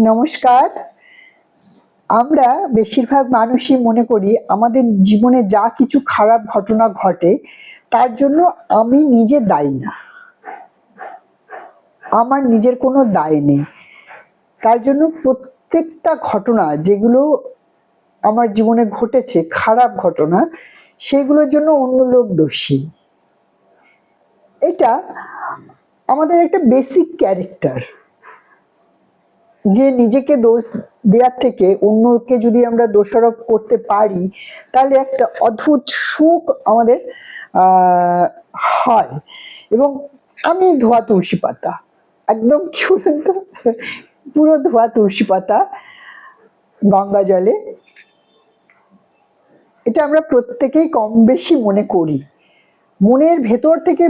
নমস্কার। আমরা বেশিরভাগ মানুষই মনে করি আমাদের জীবনে যা কিছু খারাপ ঘটনা ঘটে, তার জন্য আমি নিজে দায়ী না। আমার নিজের কোনো দায় নেই। তার জন্য প্রত্যেকটা ঘটনা যেগুলো আমার জীবনে ঘটেছে, খারাপ ঘটনা, সেগুলোর জন্য অন্য লোক দোষী। এটা আমাদের একটা বেসিক ক্যারেক্টার যে নিজেকে দোষ দেওয়ার থেকে অন্যকে যদি আমরা দোষারোপ করতে পারি, তাহলে একটা অদ্ভুত সুখ আমাদের হয়। এবং আমি ধোয়া তুলসী পাতা, একদম কি তো পুরো ধোয়া তুলসী পাতা গঙ্গা জলে। এটা আমরা প্রত্যেকেই কম বেশি মনে করি। মনের ভেতর থেকে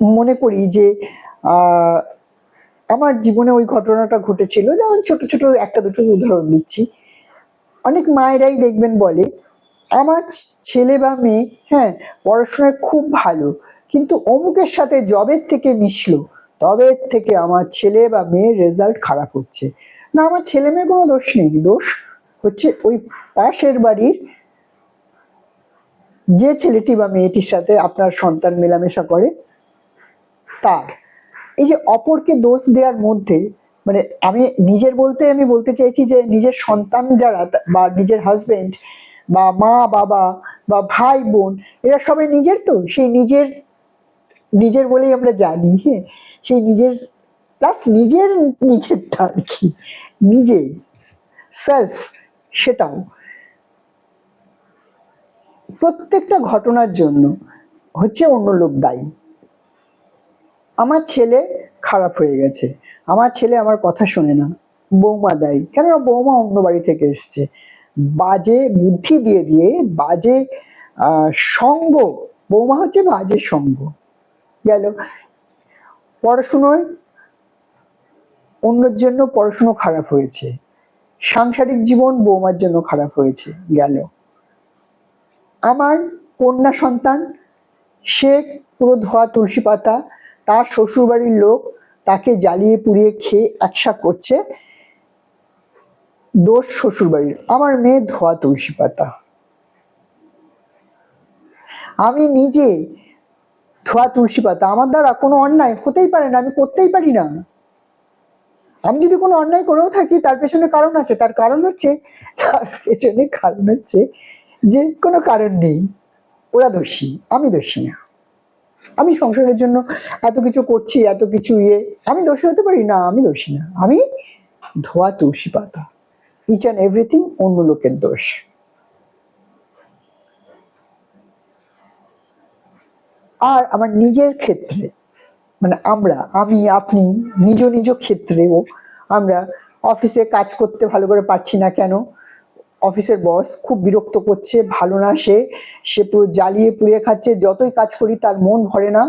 মনে করি যে আমার জীবনে ওই ঘটনাটা ঘটেছিল, যেমন ছোট ছোট একটা দুটো উদাহরণ দিচ্ছি। অনেক মায়েরাই দেখবেন বলে, আমার ছেলে বা মেয়ে হ্যাঁ পড়াশোনায় খুব ভালো, কিন্তু অমুকের সাথে জবের থেকে মিশলো তবে থেকে আমার ছেলে বা মেয়ের রেজাল্ট খারাপ হচ্ছে। না, আমার ছেলে মেয়ের কোনো দোষ নেই, দোষ হচ্ছে ওই পাশের বাড়ির যে ছেলেটি বা মেয়েটির সাথে আপনার সন্তান মেলামেশা করে, তার। এই যে অপরকে দোষ দেওয়ার মধ্যে মানে আমি নিজের বলতে আমি বলতে চাইছি যে নিজের সন্তান যারা বা নিজের হাজবেন্ড বা মা, বাবা, বা ভাই, বোন, এরা সবাই নিজের তো, সেই নিজের নিজের বলেই আমরা জানি হ্যাঁ? সেই নিজের প্লাস নিজের নিজেরটা আর কি, নিজে সেলফ সেটাও। প্রত্যেকটা ঘটনার জন্য হচ্ছে অন্য লোক দায়ী। আমার ছেলে খারাপ হয়ে গেছে। আমার ছেলে আমার কথা শোনে না। বৌমা দেয়। কেননা বৌমা অন্য বাড়ি থেকে এসছে। বাজে বুদ্ধি দিয়ে দিয়ে, বাজে সঙ্গ। বৌমা হচ্ছে বাজে সঙ্গ। গেল। পড়াশুনোয় অন্যের জন্য পড়াশুনো খারাপ হয়েছে। সাংসারিক জীবন বৌমার জন্য খারাপ হয়েছে। গেল। আমার কন্যা সন্তান, সে পুরো ধোয়া, তুলসী পাতা তার শ্বশুরবাড়ির লোক তাকে জ্বালিয়ে পুড়িয়ে খেয়ে একসা করছে দোষ শ্বশুরবাড়ির। আমার মেয়ে ধোয়া তুলসী পাতা। আমি নিজে ধোয়া তুলসী পাতা। আমার দ্বারা কোনো অন্যায় হতেই পারে না, আমি করতেই পারি না। আমি যদি কোনো অন্যায় করেও থাকি, তার পেছনে কারণ আছে। তার কারণ হচ্ছে, তার পেছনে কারণ হচ্ছে যে কোনো কারণ নেই। ওরা দোষী, আমি দোষী না। আমি সংসারের জন্য এত কিছু করছি, এত কিছু ইয়ে। আমি দোষী হতে পারি? না, আমি দোষী না। আমি ধোয়া তুলসী পাতা। ইচ অ্যান্ড এভরিথিং অন্য লোকের দোষ। আর আমার নিজের ক্ষেত্রে মানে আমরা, আমি, আপনি, নিজ নিজ ক্ষেত্রেও আমরা অফিসে কাজ করতে ভালো করে পারছি না কেন? অফিসের বস খুব বিরক্ত করছে, ভালো না সে সে পুরো জ্বালিয়ে পুড়িয়ে খাচ্ছে, যতই কাজ করি তার মন ভরে না।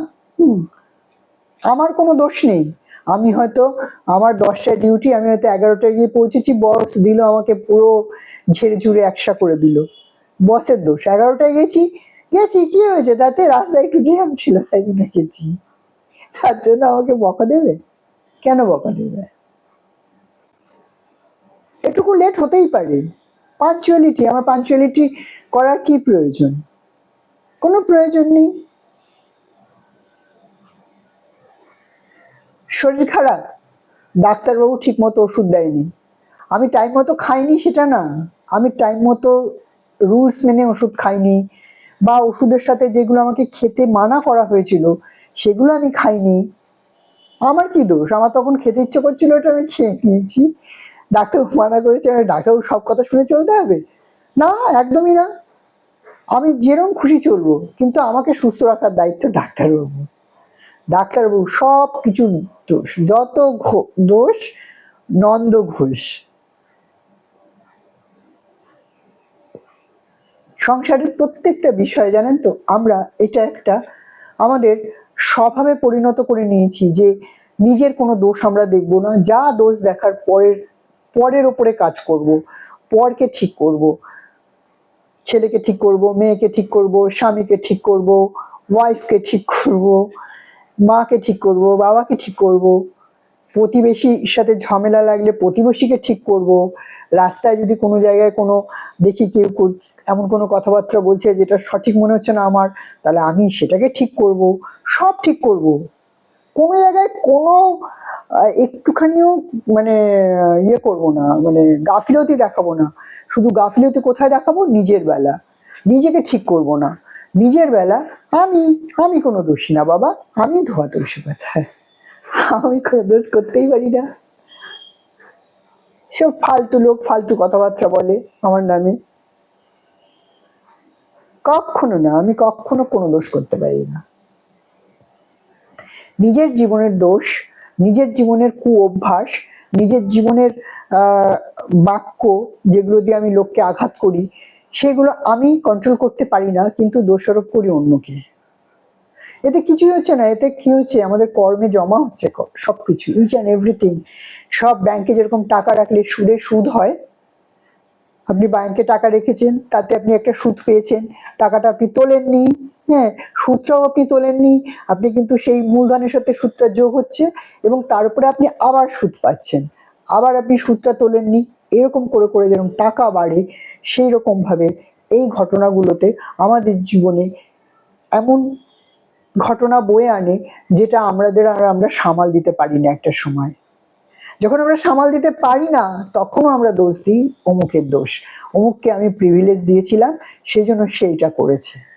আমার কোনো দোষ নেই। আমি হয়তো আমার দশটায় ডিউটি আমি হয়তো এগারোটায় গিয়ে পৌঁছেছি বস দিল আমাকে পুরো ঝেড়ে ঝুড়ে একসা করে দিল। বসের দোষ, এগারোটায় গেছি গেছি, কি হয়েছে? তাতে রাস্তায় একটু জ্যাম ছিল, তাই জন্য গেছি। তার জন্য আমাকে বকা দেবে? কেন বকা দেবে? এটুকু লেট হতেই পারে। পাঞ্চুয়ালিটি আমার পাঞ্চুয়ালিটি করার কি প্রয়োজন? কোনো প্রয়োজন নেই। শরীর খারাপ, ডাক্তারবাবু ঠিক মতো ওষুধ দেয়নি। আমি টাইম মতো খাইনি সেটা না। আমি টাইম মতো রুলস মেনে ওষুধ খাইনি বা ওষুধের সাথে যেগুলো আমাকে খেতে মানা করা হয়েছিল, সেগুলো আমি খাইনি। আমার কি দোষ? আমার তখন খেতে ইচ্ছে করছিল ওটা আমি খেয়ে নিয়েছি। ডাক্তারবাবু মানা করেছে আমি ডাক্তারবাবু সব কথা শুনে চলতে হবে? না, একদমই না। আমি যেরকম খুশি চলবো, কিন্তু আমাকে সুস্থ রাখার দায়িত্ব ডাক্তারবাবু। ডাক্তারবাবু, সব কিছু দোষ, যত দোষ, নন্দ ঘোষ। সংসারের প্রত্যেকটা বিষয়, জানেন তো, আমরা এটা একটা আমাদের স্বভাবে পরিণত করে নিয়েছি যে, নিজের কোনো দোষ আমরা দেখব না। যা দোষ দেখার পরের পরের ওপরে কাজ করব, পরকে ঠিক করব, ছেলেকে ঠিক করব, মেয়েকে ঠিক করব, স্বামীকে ঠিক করব ওয়াইফকে ঠিক করব, মাকে ঠিক করব, বাবাকে ঠিক করব, প্রতিবেশীর সাথে ঝামেলা লাগলে প্রতিবেশীকে ঠিক করব, রাস্তায় যদি কোনো জায়গায় কোনো দেখি কেউ এমন কোনো কথাবার্তা বলছে যেটা সঠিক মনে হচ্ছে না আমার, তাহলে আমি সেটাকে ঠিক করব, সব ঠিক করব। কোনো জায়গায় কোনো একটুখানিও মানে ইয়ে করব না মানে গাফিলতি দেখাবো না। শুধু গাফিলতি কোথায় দেখাবো? নিজের বেলা। নিজেকে ঠিক করব না। নিজের বেলা আমি আমি কোনো দোষী না বাবা। আমি ধোয়া তুলসী পাতায়। আমি কোনো দোষ করতেই পারি না। সব ফালতু লোক, ফালতু কথাবার্তা বলে আমার নামে। কখনো না, আমি কখনো কোনো দোষ করতে পারি না। নিজের জীবনের দোষ, নিজের জীবনের কু অভ্যাস নিজের জীবনের বাক্য যেগুলো দিয়ে আমি লোককে আঘাত করি, সেগুলো আমি কন্ট্রোল করতে পারি না, কিন্তু দোষারোপ করি অন্যকে। এতে কিছুই হচ্ছে না, এতে কি হচ্ছে, আমাদের কর্মে জমা হচ্ছে সব কিছু ইচ অ্যান্ড এভরিথিং সব ব্যাংকে যেরকম টাকা রাখলে সুদে সুদ হয়, আপনি ব্যাংকে টাকা রেখেছেন, তাতে আপনি একটা সুদ পেয়েছেন, টাকাটা আপনি তোলেননি হ্যাঁ সুদটাও আপনি তোলেননি। আপনি কিন্তু সেই মূলধনের সাথে সুদটা যোগ হচ্ছে এবং তার উপরে আপনি আবার সুদ পাচ্ছেন। আবার আপনি সুদটা তোলেননি। এরকম করে করে যেরকম টাকা বাড়ে সেই রকমভাবে এই ঘটনাগুলোতে আমাদের জীবনে এমন ঘটনা বয়ে আনে যেটা আমাদের আর আমরা সামাল দিতে পারি না একটা সময়। যখন আমরা সামাল দিতে পারি না, তখনও আমরা দোষ দিই অমুকের দোষ। অমুককে আমি প্রিভিলেজ দিয়েছিলাম সেই জন্য সেইটা করেছে।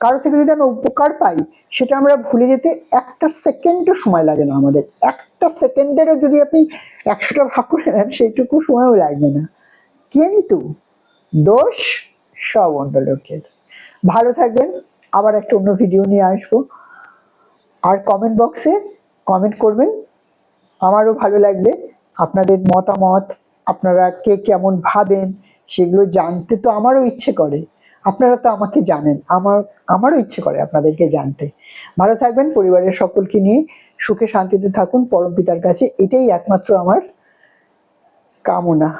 কারও থেকে যদি আমরা উপকার পাই, সেটা আমরা ভুলে যেতে একটা সেকেন্ডও সময় লাগে না আমাদের। একটা সেকেন্ডেরও যদি আপনি একশোটা ভাগ করে নেন, সেইটুকু সময়ও লাগবে না। কে নিত? দোষ? সব অন্য লোকের ভালো থাকবেন। আবার একটা অন্য ভিডিও নিয়ে আসব। আর কমেন্ট বক্সে কমেন্ট করবেন। আমারও ভালো লাগবে। আপনাদের মতামত, আপনারা কে কেমন ভাবেন, সেগুলো জানতে তো আমারও ইচ্ছে করে। আপনারা তো আমাকে জানেন। আমার, আমারও ইচ্ছে করে আপনাদেরকে জানতে। ভালো থাকবেন, পরিবারের সকলকে নিয়ে। সুখে শান্তিতে থাকুন, পরম পিতার কাছে। এটাই একমাত্র আমার কামনা।